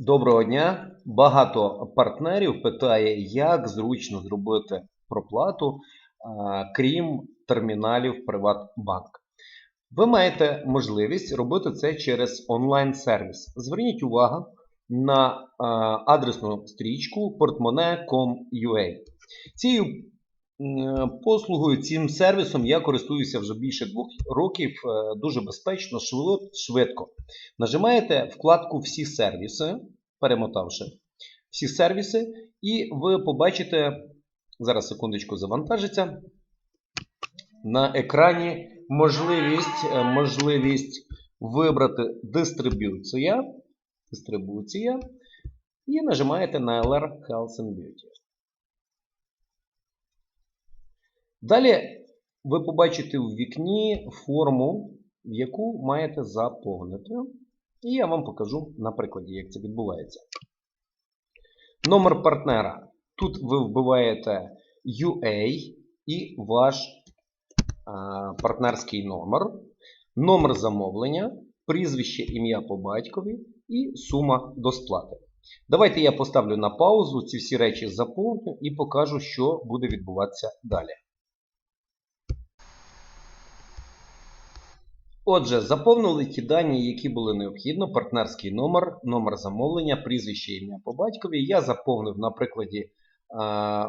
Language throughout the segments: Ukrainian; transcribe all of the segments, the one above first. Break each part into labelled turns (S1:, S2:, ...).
S1: Доброго дня! Багато партнерів питає, як зручно зробити проплату, крім терміналів Приватбанк. Ви маєте можливість робити це через онлайн-сервіс. Зверніть увагу на адресну стрічку portmone.com.ua. Цією послугою, цим сервісом я користуюся вже більше двох років е, дуже безпечно, швидко- швидко. Нажимаєте вкладку Всі сервіси, перемотавши всі сервіси, і ви побачите, зараз секундочку завантажиться, на екрані можливість, е, можливість вибрати дистриб'юція, дистрибуція і нажимаєте на LR Health and Beauty. Далі ви побачите в вікні форму, в яку маєте заповнити. І я вам покажу на прикладі, як це відбувається. Номер партнера. Тут ви вбиваєте UA і ваш а, партнерський номер, номер замовлення, прізвище, ім'я по батькові і сума до сплати. Давайте я поставлю на паузу ці всі речі заповню і покажу, що буде відбуватися далі. Отже, заповнили ті дані, які були необхідно, партнерський номер, номер замовлення, прізвище ім'я по батькові. Я заповнив на прикладі е,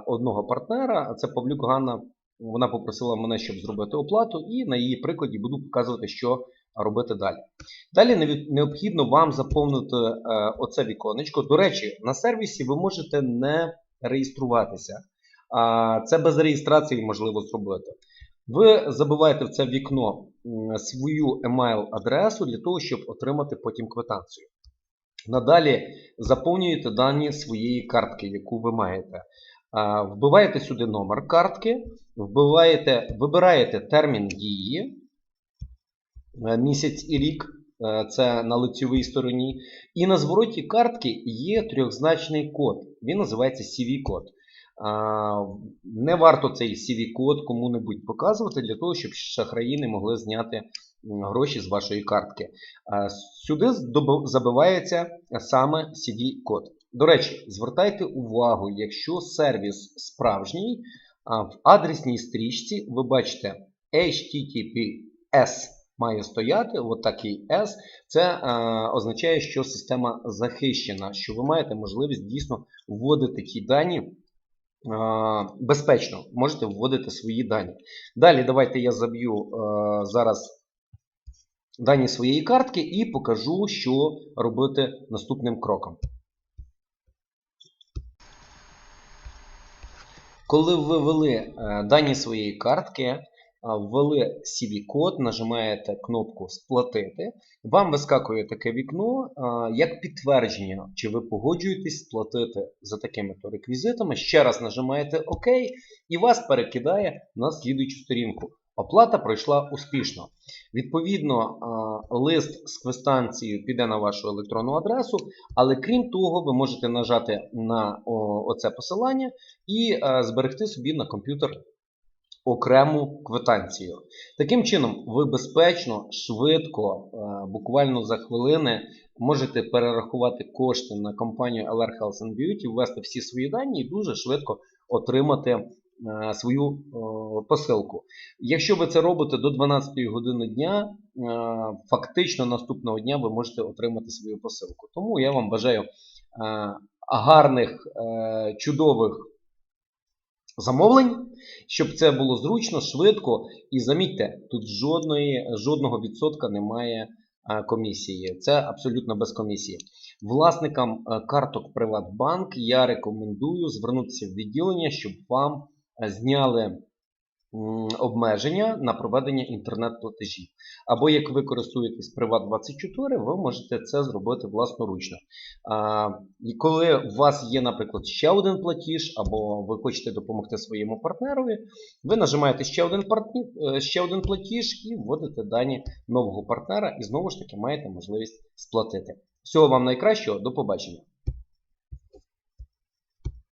S1: одного партнера, це Павлюк Ганна. Вона попросила мене, щоб зробити оплату, і на її прикладі буду показувати, що робити далі. Далі необхідно вам заповнити е, оце віконечко. До речі, на сервісі ви можете не реєструватися. Це без реєстрації можливо зробити. Ви забиваєте в це вікно свою емейл-адресу для того, щоб отримати потім квитанцію. Надалі заповнюєте дані своєї картки, яку ви маєте. Вбиваєте сюди номер картки, вбиваєте, вибираєте термін дії, е, місяць і рік, е, це на лицевій стороні. І на звороті картки є трьохзначний код. Він називається CV-код. Не варто цей CV-код кому-небудь показувати для того, щоб шахраї не могли зняти гроші з вашої картки. Сюди забивається саме CV-код. До речі, звертайте увагу, якщо сервіс справжній, в адресній стрічці ви бачите HTTPS має стояти, от S. Це означає, що система захищена, що ви маєте можливість дійсно вводити ті дані безпечно. Можете вводити свої дані. Далі давайте я заб'ю е, зараз дані своєї картки і покажу, що робити наступним кроком. Коли ви ввели е, дані своєї картки, ввели CV-код, нажимаєте кнопку Сплатити, вам вискакує таке вікно як підтвердження, чи ви погоджуєтесь сплатити за такими-то реквізитами. Ще раз нажимаєте ОК і вас перекидає на слідуючу сторінку. Оплата пройшла успішно. Відповідно, лист з квистанцією піде на вашу електронну адресу, але крім того, ви можете нажати на оце посилання і е, зберегти собі на комп'ютер окрему квитанцію. Таким чином, ви безпечно, швидко, е, буквально за хвилини можете перерахувати кошти на компанію LR Health and Beauty, ввести всі свої дані і дуже швидко отримати е, свою е, посилку. Якщо ви це робите до 12 години дня, фактично наступного дня ви можете отримати свою посилку. Тому я вам бажаю гарних, чудових замовлень, щоб це було зручно, швидко. І замітьте, тут жодної, жодного відсотка немає комісії. Це абсолютно без комісії. Власникам е, карток Приватбанк я рекомендую звернутися в відділення, щоб вам е, зняли обмеження на проведення інтернет-платежів. Або як ви користуєтесь Приват24, ви можете це зробити власноручно. А, і коли у вас є, наприклад, ще один платіж, або ви хочете допомогти своєму партнерові, ви нажимаєте ще один, партні, е, ще один платіж і вводите дані нового партнера, і знову ж таки маєте можливість сплатити. Всього вам найкращого, до побачення.